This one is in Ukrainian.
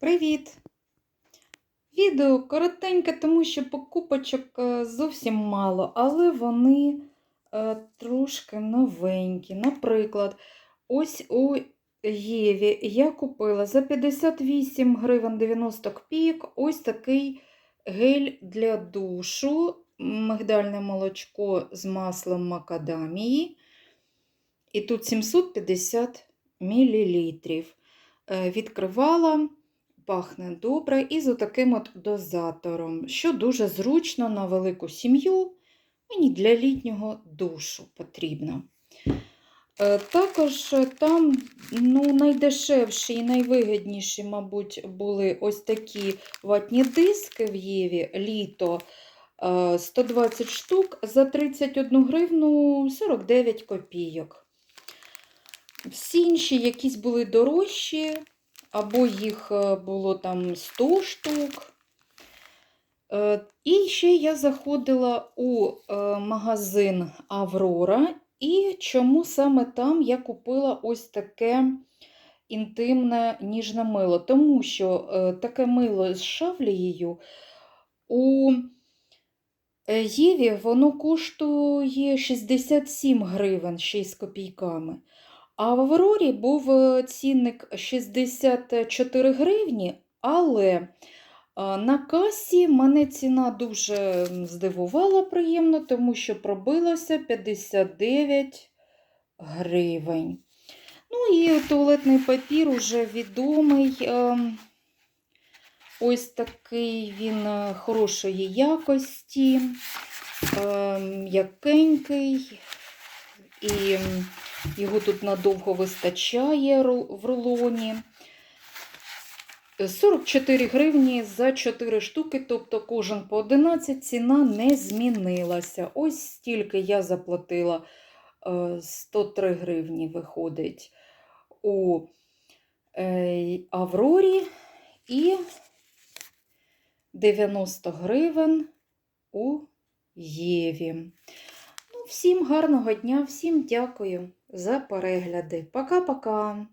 Привіт! Відео коротеньке, тому що покупочок е, зовсім мало, але вони е, трошки новенькі. Наприклад, ось у Єві я купила за 58 гривень 90 копійок ось такий гель для душу, мигдальне молочко з маслом макадамії. І тут 750 мл. Відкривала пахне добре і з отаким от дозатором, що дуже зручно на велику сім'ю, мені для літнього душу потрібно. Е, Також там ну, найдешевші і найвигідніші, мабуть, були ось такі ватні диски в Єві літо. е, 120 штук за 31 гривну 49 копійок. Всі інші якісь були дорожчі, або їх е, було там 100 штук. Е, І ще я заходила у е, магазин Аврора, і чому саме там я купила ось таке інтимне ніжне мило. Тому що таке мило з шавлією у Єві воно коштує 67 гривень ще й з копійками. А в Аврорі був е, цінник 64 гривні, але е, на касі мене ціна дуже здивувала приємно, тому що пробилося 59 гривень. Ну і туалетний папір уже відомий. ем, Ось такий він е, хорошої якості, ем, м'якенький. І м, його тут надовго вистачає в рулоні. 44 гривні за 4 штуки, тобто кожен по 11, ціна не змінилася. Ось стільки я заплатила е, 103 гривні виходить у е, Аврорі і 90 гривень у Єві. Всім гарного дня, всім дякую за перегляди. Пока-пока!